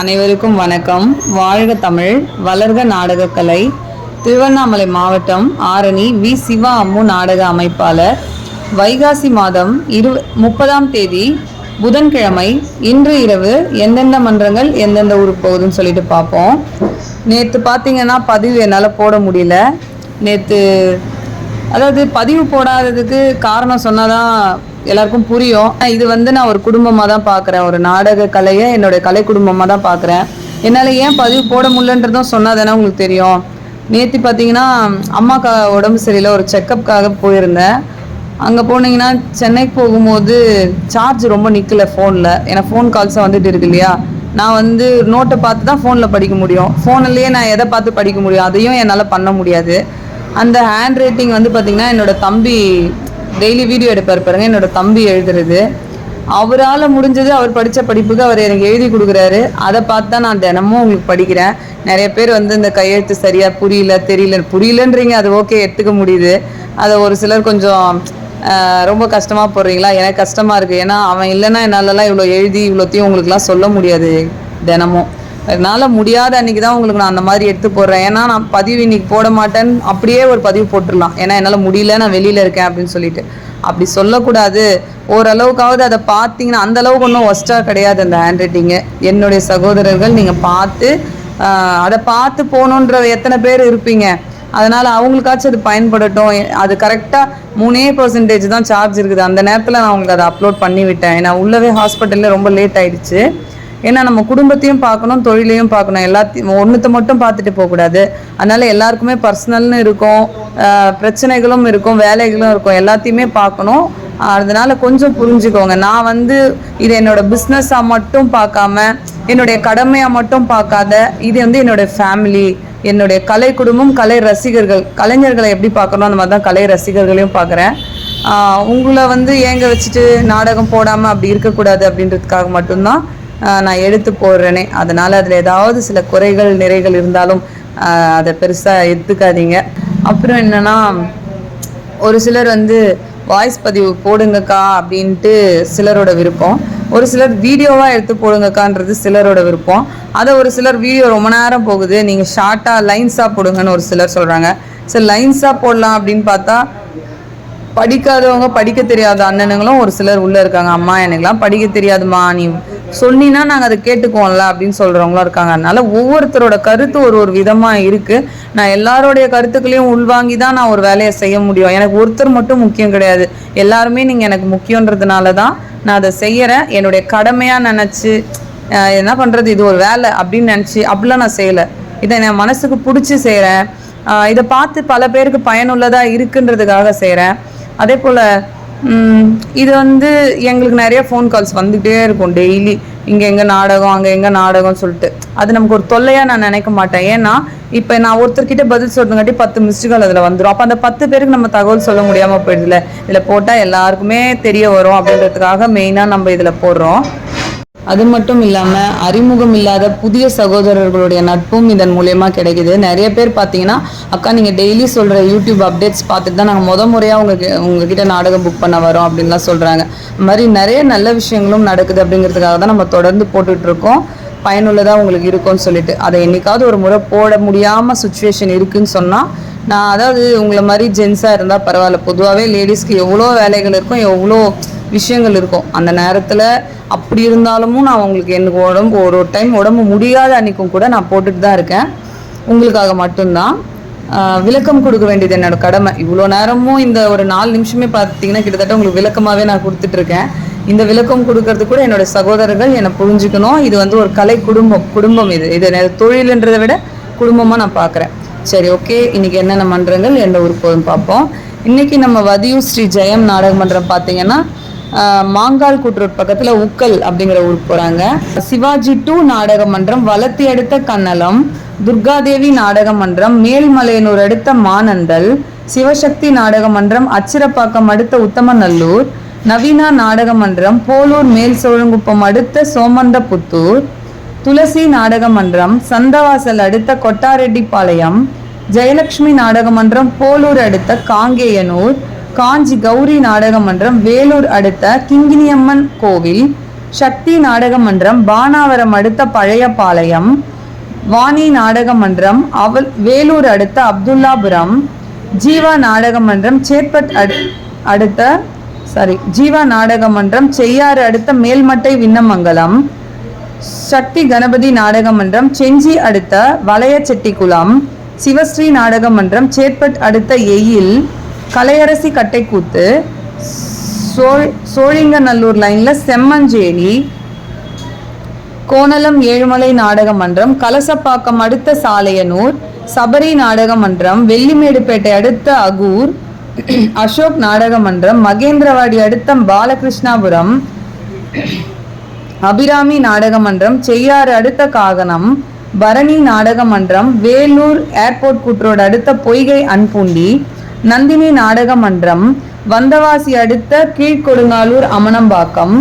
அனைவருக்கும் வணக்கம். வாழ்க தமிழ் வளர்க நாடகக்கலை. திருவண்ணாமலை மாவட்டம் ஆரணி வி. சிவா அம்மு நாடக அமைப்பாளர். வைகாசி மாதம் இரு முப்பதாம் தேதி புதன்கிழமை இன்று இரவு எந்தெந்த மன்றங்கள் எந்தெந்த ஊருக்கு போகுதுன்னு சொல்லிட்டு பார்ப்போம். நேற்று பார்த்தீங்கன்னா பதிவு என்னால் போட முடியல. நேற்று அதாவது பதிவு போடாததுக்கு காரணம் சொன்னால் தான் எல்லாருக்கும் புரியும். இது வந்து நான் ஒரு குடும்பமாக தான் பார்க்குறேன் ஒரு நாடக கலையை என்னுடைய கலை குடும்பமாக தான் பார்க்குறேன் என்னால் ஏன் பதிவு போட முடியலன்றதும் சொன்னால் தானே உங்களுக்கு தெரியும். நேற்று பார்த்தீங்கன்னா அம்மாக்கா உடம்பு சரியில்லை. ஒரு செக்கப்புக்காக போயிருந்தேன். அங்கே போனீங்கன்னா சென்னைக்கு போகும்போது சார்ஜ் ரொம்ப நிற்கல ஃபோனில் ஏன்னா ஃபோன் கால்ஸாக வந்துட்டு இருக்கு இல்லையா? நான் வந்து நோட்டை பார்த்து தான் ஃபோனில் படிக்க முடியும். ஃபோன்லேயே நான் எதை பார்த்து படிக்க முடியும்? அதையும் என்னால் பண்ண முடியாது. அந்த ஹேண்ட் ரைட்டிங் வந்து பார்த்திங்கன்னா என்னோட தம்பி டெய்லி வீடியோ எடுப்பார் பாருங்க. என்னோட தம்பி எழுதுறது. அவரால் முடிஞ்சது அவர் படித்த படிப்புக்கு அவர் எனக்கு எழுதி கொடுக்குறாரு. அதை பார்த்து தான் நான் தினமும் உங்களுக்கு படிக்கிறேன். நிறைய பேர் வந்து இந்த கையெழுத்து சரியாக புரியல தெரியல புரியலன்றீங்க. அது ஓகே எடுத்துக்க முடியுது. அதை ஒரு சிலர் கொஞ்சம் ரொம்ப கஷ்டமாக போடுறீங்களா? எனக்கு கஷ்டமாக இருக்குது ஏன்னா அவன் இல்லைன்னா என்னாலலாம் இவ்வளோ எழுதி இவ்வளோத்தையும் உங்களுக்குலாம் சொல்ல முடியாது தினமும். என்னால் முடியாத அன்றைக்கி தான் உங்களுக்கு நான் அந்த மாதிரி எடுத்து போடுறேன். ஏன்னா நான் பதிவு இன்னைக்கு போட மாட்டேன்னு அப்படியே ஒரு பதிவு போட்டுடலாம். ஏன்னா என்னால் முடியல நான் வெளியில் இருக்கேன் அப்படின்னு சொல்லிட்டு. அப்படி சொல்லக்கூடாது. ஓரளவுக்காவது அதை பார்த்தீங்கன்னா அந்த அளவுக்கு ஒன்றும் ஒஸ்ட்டாக கிடையாது அந்த ஹேண்ட் ரைட்டிங்கு என்னுடைய சகோதரர்கள் நீங்கள் பார்த்து அதை பார்த்து போகணுன்ற எத்தனை பேர் இருப்பீங்க. அதனால் அவங்களுக்காச்சும் அது பயன்படட்டும். அது கரெக்டாக மூணே பர்சன்டேஜ் தான் சார்ஜ் இருக்குது. அந்த நேரத்தில் நான் அவங்களுக்கு அதை அப்லோட் பண்ணி விட்டேன் ஏன்னா உள்ளவே ஹாஸ்பிட்டலில் ரொம்ப லேட் ஆயிடுச்சு. ஏன்னா நம்ம குடும்பத்தையும் பார்க்கணும் தொழிலையும் பார்க்கணும். எல்லாத்தையும் ஒன்றுத்தை மட்டும் பார்த்துட்டு போகக்கூடாது. அதனால எல்லாருக்குமே பர்சனல்னு இருக்கும் பிரச்சனைகளும் இருக்கும் வேலைகளும் இருக்கும். எல்லாத்தையுமே பார்க்கணும். அதனால கொஞ்சம் புரிஞ்சுக்கோங்க. நான் வந்து இது என்னோட பிஸ்னஸாக மட்டும் பார்க்காம என்னுடைய கடமையாக மட்டும் பார்க்காத இது வந்து என்னோட ஃபேமிலி என்னுடைய கலை குடும்பம் கலை ரசிகர்கள் கலைஞர்களை எப்படி பார்க்கணும் அந்த மாதிரி தான் கலை ரசிகர்களையும் பார்க்குறேன். உங்களை வந்து ஏங்க வச்சுட்டு நாடகம் போடாமல் அப்படி இருக்கக்கூடாது அப்படின்றதுக்காக மட்டும்தான் நான் எடுத்து போடுறேனே. அதனால் அதில் ஏதாவது சில குறைகள் நிறைகள் இருந்தாலும் அதை பெருசாக எடுத்துக்காதீங்க. அப்புறம் என்னென்னா ஒரு சிலர் வந்து வாய்ஸ் பதிவு போடுங்கக்கா அப்படின்ட்டு சிலரோட விருப்பம். ஒரு சிலர் வீடியோவாக எடுத்து போடுங்கக்கான்றது சிலரோட விருப்பம். அதை ஒரு சிலர் வீடியோ ரொம்ப நேரம் போகுது நீங்கள் ஷார்ட்டாக லைன்ஸாக போடுங்கன்னு ஒரு சிலர் சொல்கிறாங்க சரி லைன்ஸாக போடலாம் அப்படின்னு பார்த்தா படிக்காதவங்க படிக்க தெரியாத அண்ணனுங்களும் ஒரு சிலர் உள்ளே இருக்காங்க. அம்மா எனக்குலாம் படிக்க தெரியாதுமா நீ சொன்னீன்னா நாங்கள் அதை கேட்டுக்குவோம்ல அப்படின்னு சொல்கிறவங்களும் இருக்காங்க. அதனால ஒவ்வொருத்தரோட கருத்து ஒரு ஒரு விதமாக இருக்குது நான் எல்லாரோடைய கருத்துக்களையும் உள்வாங்கி தான் நான் ஒரு வேலையை செய்ய முடியும். எனக்கு ஒருத்தர் மட்டும் முக்கியம் கிடையாது. எல்லாருமே நீங்கள் எனக்கு முக்கியன்றதுனால தான் நான் அதை செய்கிறேன் என்னுடைய கடமையாக நினச்சி என்ன பண்ணுறது இது ஒரு வேலை அப்படின்னு நினச்சி அப்படிலாம் நான் செய்யலை. இதை என் மனசுக்கு பிடிச்சி செய்கிறேன் இதை பார்த்து பல பேருக்கு பயனுள்ளதாக இருக்குன்றதுக்காக செய்கிறேன் அதே போல் இது வந்து எங்களுக்கு நிறைய ஃபோன் கால்ஸ் வந்துகிட்டே இருக்கும் டெய்லி இங்கே எங்கே நாடகம் அங்கே எங்கே நாடகம்னு சொல்லிட்டு. அது நமக்கு ஒரு தொல்லையாக நான் நினைக்க மாட்டேன். ஏன்னா இப்போ நான் ஒருத்தர்கிட்ட பதில் சொல்றதுங்காட்டி பத்து மிஸ்டு கால் அதில் வந்துடும் அப்போ அந்த பத்து பேருக்கு நம்ம தகவல் சொல்ல முடியாமல் போயிடுதுல. இதில் போட்டால் எல்லாருக்குமே தெரிய வரும் அப்படின்றதுக்காக மெயினாக நம்ம இதில் போடுறோம். அது மட்டும் இல்லாமல் அறிமுகம் இல்லாத புதிய சகோதரர்களுடைய நட்பும் இதன் மூலயமா கிடைக்குது. நிறைய பேர் பார்த்தீங்கன்னா அக்கா நீங்கள் டெய்லி சொல்கிற யூடியூப் அப்டேட்ஸ் பார்த்துட்டு தான் நாங்கள் முத முறையாக உங்கள் உங்ககிட்ட நாடகம் புக் பண்ண வரோம் அப்படின்லாம் சொல்கிறாங்க மாதிரி நிறைய நல்ல விஷயங்களும் நடக்குது அப்படிங்கிறதுக்காக தான் நம்ம தொடர்ந்து போட்டுட்ருக்கோம். பயனுள்ளதாக உங்களுக்கு இருக்கும்னு சொல்லிட்டு. அதை என்னைக்காவது ஒரு முறை போட முடியாமல் சுச்சுவேஷன் இருக்குன்னு சொன்னால் நான் அதாவது உங்களை மாதிரி ஜென்ஸாக இருந்தால் பரவாயில்ல. பொதுவாகவே லேடிஸ்க்கு எவ்வளோ வேலைகள் இருக்கும் எவ்வளோ விஷயங்கள் இருக்கும். அந்த நேரத்தில் அப்படி இருந்தாலும் நான் உங்களுக்கு எனக்கு உடம்பு ஒரு ஒரு டைம் உடம்பு முடியாத அன்னைக்கும் கூட நான் போட்டுட்டு தான் இருக்கேன். உங்களுக்காக மட்டும்தான். விளக்கம் கொடுக்க வேண்டியது என்னோட கடமை. இவ்வளோ நேரமும் இந்த ஒரு நாலு நிமிஷமே பார்த்தீங்கன்னா கிட்டத்தட்ட உங்களுக்கு விளக்கமாகவே நான் கொடுத்துட்ருக்கேன் இந்த விளக்கம் கொடுக்கறது கூட என்னோட சகோதரர்கள் என்னை புரிஞ்சுக்கணும். இது வந்து ஒரு கலை குடும்பம் குடும்பம் இது. இது தொழிலுன்றதை விட குடும்பமாக நான் பார்க்குறேன் சரி ஓகே. இன்னைக்கு என்னென்ன மன்றங்கள்? எந்த ஊருக்கு போதும் பார்ப்போம். இன்னைக்கு நம்ம வதியூர் ஸ்ரீ ஜெயம் நாடக மன்றம் பார்த்தீங்கன்னா மாங்கால் கூட்டுரோட் பக்கத்தில் உக்கல் அப்படிங்கிற ஊருக்கு போகிறாங்க சிவாஜி டூ நாடக மன்றம் வளர்த்தி அடுத்த கன்னலம் துர்காதேவி நாடக மன்றம் மேல்மலையனூர் அடுத்த மானந்தல் சிவசக்தி நாடக மன்றம் அச்சிரப்பாக்கம் அடுத்த உத்தமநல்லூர் நவீனா நாடக மன்றம் போலூர் மேல் சோழங்குப்பம் அடுத்த சோமந்தபுத்தூர் துளசி நாடக மன்றம் சந்தவாசல் அடுத்த கொட்டாரெட்டிப்பாளையம் ஜெயலட்சுமி நாடக மன்றம் போலூர் அடுத்த காங்கேயனூர் காஞ்சி கௌரி நாடக மன்றம் வேலூர் அடுத்த கிங்கினியம்மன் கோவில் சக்தி நாடக மன்றம் பானாவரம் அடுத்த பழையபாளையம் வாணி நாடக மன்றம் அவல் வேலூர் அடுத்த அப்துல்லாபுரம் ஜீவா நாடக மன்றம் சேத்பட் அடு- அடுத்த சாரி ஜீவா நாடக மன்றம் செய்யாறு அடுத்த மேல்மட்டை விண்ணமங்கலம் சக்தி கணபதி நாடக மன்றம் செஞ்சி அடுத்த வளையச்செட்டிக்குளம் சிவஸ்ரீ நாடக மன்றம் சேத்பட் அடுத்த எயில் கலையரசி கட்டைக்கூத்து சோ சோழிங்கநல்லூர் லைனில் செம்மஞ்சேரி கோணலம் ஏழுமலை நாடக மன்றம் கலசப்பாக்கம் அடுத்த சாலையனூர் சபரி நாடக மன்றம் வெள்ளிமேடுப்பேட்டை அடுத்த அகூர் அசோக் நாடக மன்றம் மகேந்திரவாடி அடுத்த பாலகிருஷ்ணாபுரம் அபிராமி நாடக மன்றம் செய்யாறு அடுத்த காகனம் பரணி நாடக மன்றம் வேலூர் ஏர்போர்ட் கூற்றோடு அடுத்த பொய்கை அன்பூண்டி நந்தினி நாடக மன்றம் வந்தவாசி அடுத்த கீழ்கொடுங்காலூர் அமனம்பாக்கம்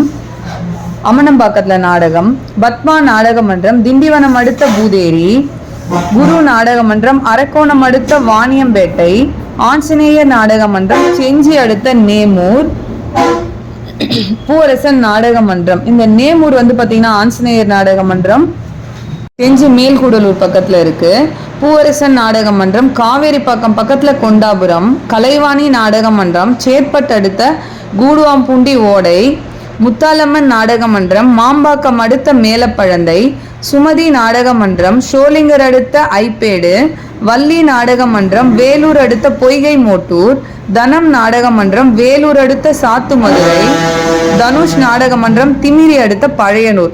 அமனம்பாக்கத்துல நாடகம் பத்மா நாடக மன்றம் திண்டிவனம் அடுத்த பூதேரி குரு நாடக மன்றம் அரக்கோணம் அடுத்த வாணியம்பேட்டை ஆஞ்சநேயர் நாடக மன்றம் செஞ்சி அடுத்த நேமூர் பூவரசன் நாடக மன்றம். இந்த நேமூர் வந்து பாத்தீங்கன்னா ஆஞ்சநேயர் நாடக மன்றம் செஞ்சி மேல்கூடலூர் பக்கத்துல இருக்கு. பூவரசன் நாடக மன்றம் காவேரிப்பாக்கம் பக்கத்தில் கொண்டாபுரம் கலைவாணி நாடக மன்றம் சேர்ப்பட்டடுத்த கூடுவாம்பூண்டி ஓடை முத்தாலம்மன் நாடக மன்றம் மாம்பாக்கம் அடுத்த மேலப்பழந்தை சுமதி நாடக மன்றம் ஷோலிங்கர் அடுத்த ஐப்பேடு வள்ளி நாடக மன்றம் வேலூர் அடுத்த பொய்கை மோட்டூர் தனம் நாடக மன்றம் வேலூர் அடுத்த சாத்துமதுரை தனுஷ் நாடக மன்றம் திமிரி அடுத்த பழையனூர்.